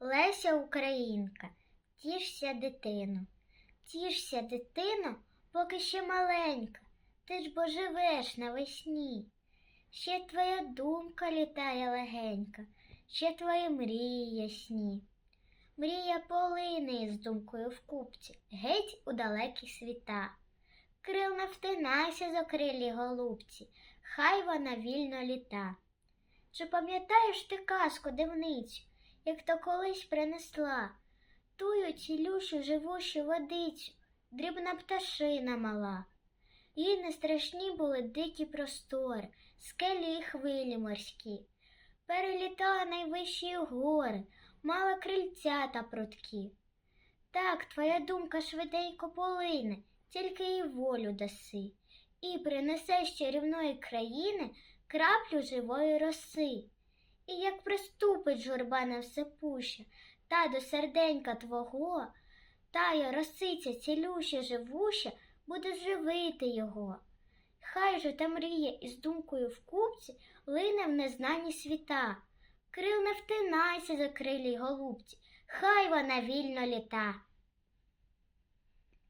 Леся Українка, тішся, дитино, тішся, дитино, поки ще маленька, ти ж бо живеш навесні. Ще твоя думка літає легенька, ще твої мрії ясні. Мрія полине із думкою в купці, геть у далекі світа. Крил не втинайся за крилі голубці, хай вона вільно літа. Чи пам'ятаєш ти казку дивницю, як то колись принесла? Тую цілющу живущу водицю, дрібна пташина мала. Їй не страшні були дикі простори, скелі і хвилі морські. Перелітала найвищі гори, мала крильця та прутки. Так, твоя думка швиденько полине, тільки їй волю даси, і принесе з чарівної країни краплю живої роси. Як приступить журба на все пуща, та до серденька твого, тая росиця цілюща живуща буде живити його. Хай же та мрія із думкою в купці лине в незнані світа. Крил не втинайся за крилі голубці, хай вона вільно літа.